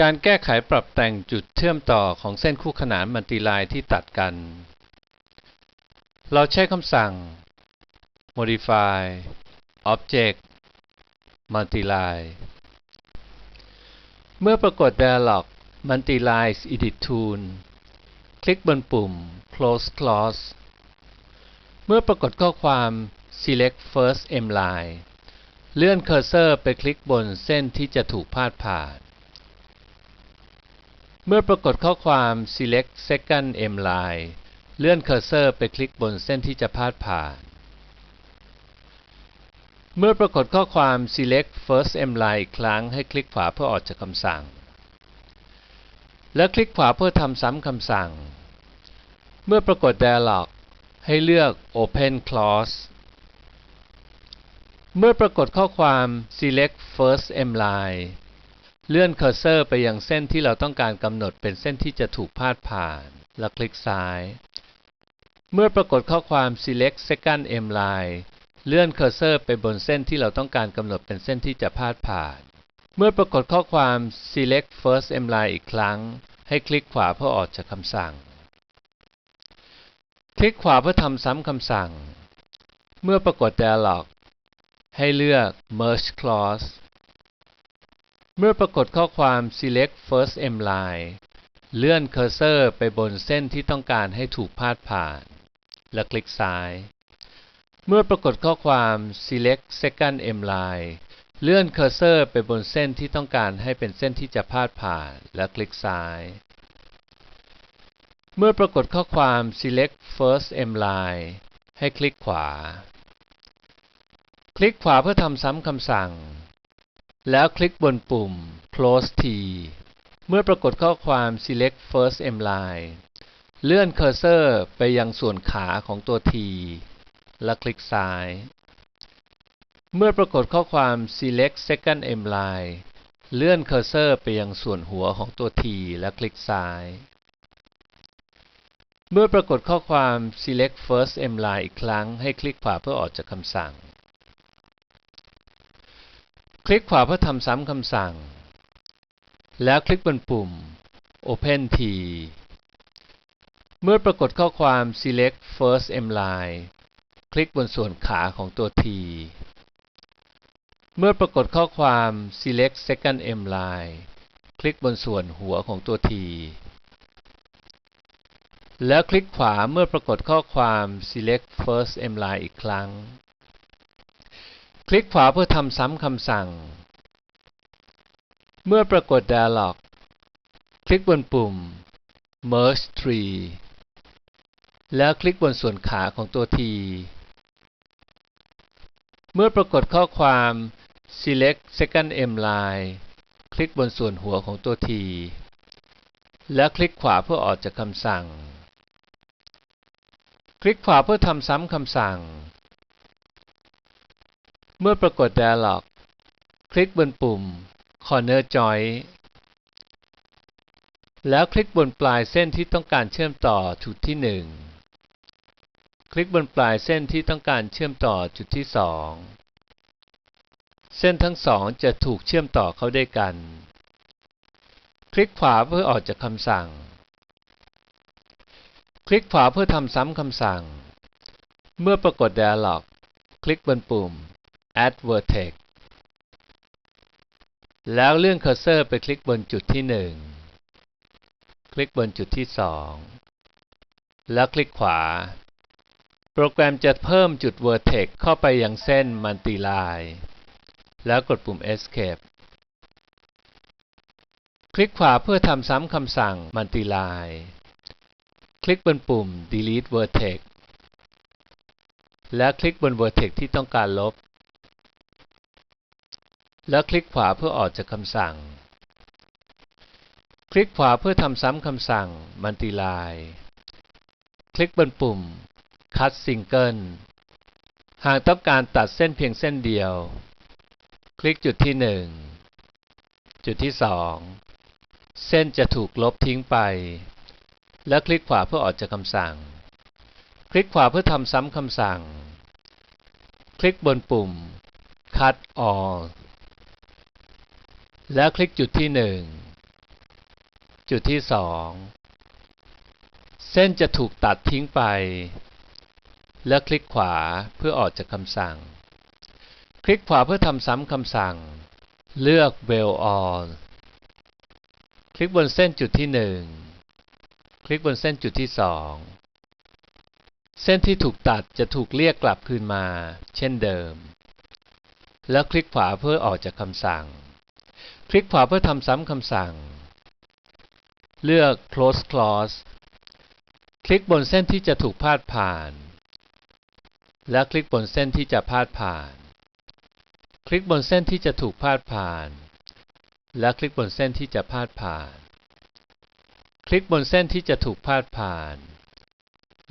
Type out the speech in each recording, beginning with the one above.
การแก้ไขปรับแต่งจุดเชื่อมต่อของเส้นคู่ขนานมัลติไลน์ที่ตัดกัน เราใช้คำสั่ง modify object multiline เมื่อปรากฏ dialog Multiline edit tool คลิกบนปุ่ม close clause เมื่อปรากฏข้อความ select first m line เลื่อนเคอร์เซอร์ไปคลิกบนเส้นที่จะถูกพาดผ่าน เมื่อปรากฏข้อความ select second m line เลื่อนเคอร์เซอร์ไปคลิกบนเส้นที่จะพาดผ่าน เมื่อปรากฏข้อความ select first m line อีกครั้งให้คลิกขวาเพื่อออกจากคำสั่ง และคลิกขวาเพื่อทำซ้ำคำสั่ง เมื่อปรากฏ dialog ให้เลือก open clause เมื่อปรากฏข้อความ select first m line เลื่อนเคอร์เซอร์ไปยังเส้นที่เราต้องการกำหนดเป็นเส้นที่จะถูกพาดผ่าน และคลิกซ้าย เมื่อปรากฏข้อความ select second m line เลื่อนเคอร์เซอร์ไปบนเส้นที่เราต้องการกำหนดเป็นเส้นที่จะพาดผ่าน เมื่อปรากฏข้อความ select first m line อีกครั้ง ให้คลิกขวาเพื่อออกจากคำสั่ง คลิกขวาเพื่อทำซ้ำคำสั่ง เมื่อปรากฏ dialog ให้เลือก merge clause เมื่อปรากฏข้อความ select first m line เลื่อนเคอร์เซอร์ไปบนเส้นที่ต้องการให้ถูกพาดผ่าน และคลิกซ้าย เมื่อปรากฏข้อความ select second m line เลื่อนเคอร์เซอร์ไปบนเส้นที่ต้องการให้เป็นเส้นที่จะพาดผ่าน และคลิกซ้าย เมื่อปรากฏข้อความ select first m line ให้คลิกขวา คลิกขวาเพื่อทำซ้ำคำสั่ง แล้วคลิกบนปุ่ม close t เมื่อปรากฏข้อความ select first m line เลื่อนเคอร์เซอร์ไปยังส่วนขาของตัว t และคลิกซ้าย เมื่อปรากฏข้อความ select second m line เลื่อนเคอร์เซอร์ไปยังส่วนหัวของตัว t และคลิกซ้าย เมื่อปรากฏข้อความ select first m line อีกครั้งให้คลิกขวาเพื่อออกจากคำสั่ง คลิกขวาเพื่อทำซ้ำคำสั่ง แล้วคลิกบนปุ่ม open t เมื่อปรากฏข้อความ select first m line คลิกบนส่วนขาของตัว t เมื่อปรากฏข้อความ select second m line คลิกบนส่วนหัวของตัว t แล้วคลิกขวาเมื่อปรากฏข้อความ select first m line อีกครั้ง คลิกขวาเพื่อทำซ้ำคำสั่ง เมื่อปรากฏ dialog คลิกบนปุ่ม merge tree แล้วคลิกบนส่วนขาของตัว t เมื่อปรากฏข้อความ select second m line คลิกบนส่วนหัวของตัว t แล้วคลิกขวาเพื่อออกจากคำสั่ง คลิกขวาเพื่อทำซ้ำคำสั่ง เมื่อปรากฏ dialog คลิกบนปุ่ม corner joint แล้วคลิกบนปลายเส้นที่ต้องการเชื่อมต่อจุดที่ 1 คลิกบนปลายเส้นที่ต้องการเชื่อมต่อจุดที่ 2 เส้นทั้งสองจะถูกเชื่อมต่อเข้าด้วยกัน คลิกขวาเพื่อออกจากคำสั่ง คลิกขวาเพื่อทำซ้ำคำสั่ง เมื่อปรากฏ dialog คลิกบนปุ่ม add vertex แล้วเลื่อนเคอร์เซอร์ไปคลิกบนจุดที่ 1 คลิกบนจุดที่ 2 แล้วคลิกขวา โปรแกรมจะเพิ่มจุด vertex เข้าไปยังเส้น multi-line แล้วกดปุ่ม escape คลิกขวาเพื่อทำซ้ำคำสั่ง multi-line คลิกบนปุ่ม delete vertex แล้วคลิกบน vertex ที่ต้องการลบ แล้วคลิกขวาเพื่อออกจากคำสั่ง คลิกขวาเพื่อทำซ้ำคำสั่ง multi-line คลิกบนปุ่ม cut single หากต้องการตัดเส้นเพียงเส้นเดียว คลิกจุดที่ 1 จุดที่ 2 เส้นจะถูกลบทิ้งไป แล้วคลิกขวาเพื่อออกจากคำสั่ง คลิกขวาเพื่อทำซ้ำคำสั่ง คลิกบนปุ่ม cut all แล้วคลิกจุดที่จุดที่สองเส้นจะถูกตัดทิ้งไป และคลิกขวาเพื่อออกจากคำสั่ง คลิกขวาเพื่อทำซ้ำคำสั่ง เลือก Well All คลิกบนเส้นจุดที่หนึ่งคลิกบนเส้นจุดที่สองเส้นที่ถูกตัดจะถูกเรียกกลับคืนมา เช่นเดิม แล้วคลิกขวาเพื่อออกจากคำสั่ง คลิกขวาเพื่อทำซ้ำคำสั่ง เลือก close clause คลิกบนเส้นที่จะถูกพาดผ่าน และคลิกบนเส้นที่จะพาดผ่าน คลิกบนเส้นที่จะถูกพาดผ่าน และคลิกบนเส้นที่จะพาดผ่าน คลิกบนเส้นที่จะถูกพาดผ่าน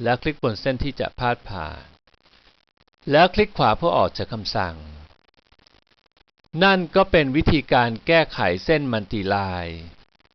และคลิกบนเส้นที่จะพาดผ่าน แล้วคลิกขวาเพื่อออกจากคำสั่ง นั่นก็เป็นวิธีการแก้ไขเส้นมันติลาย